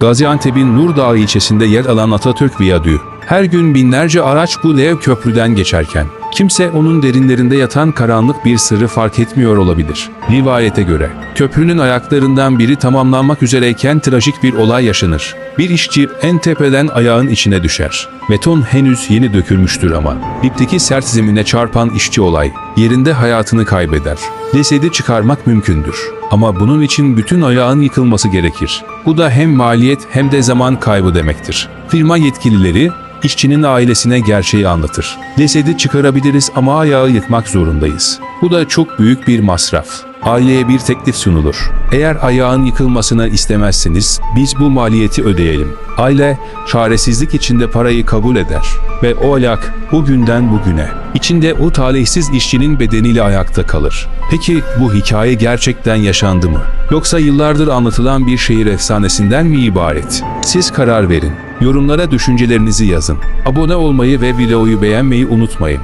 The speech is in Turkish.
Gaziantep'in Nurdağ ilçesinde yer alan Atatürk Viyadüğü. Her gün binlerce araç bu dev köprüden geçerken kimse onun derinlerinde yatan karanlık bir sırrı fark etmiyor olabilir. Rivayete göre köprünün ayaklarından biri tamamlanmak üzereyken trajik bir olay yaşanır. Bir işçi en tepeden ayağın içine düşer. Beton henüz yeni dökülmüştür ama dipteki sert zemine çarpan işçi olay yerinde hayatını kaybeder. Cesedi çıkarmak mümkündür. Ama bunun için bütün ayağın yıkılması gerekir. Bu da hem maliyet hem de zaman kaybı demektir. Firma yetkilileri işçinin ailesine gerçeği anlatır. Cesedi çıkarabiliriz ama ayağı yıkmak zorundayız. Bu da çok büyük bir masraf. Aileye bir teklif sunulur. Eğer ayağın yıkılmasını istemezseniz biz bu maliyeti ödeyelim. Aile çaresizlik içinde parayı kabul eder ve o ayak bugünden bugüne içinde o talihsiz işçinin bedeniyle ayakta kalır. Peki bu hikaye gerçekten yaşandı mı? Yoksa yıllardır anlatılan bir şehir efsanesinden mi ibaret? Siz karar verin. Yorumlara düşüncelerinizi yazın. Abone olmayı ve videoyu beğenmeyi unutmayın.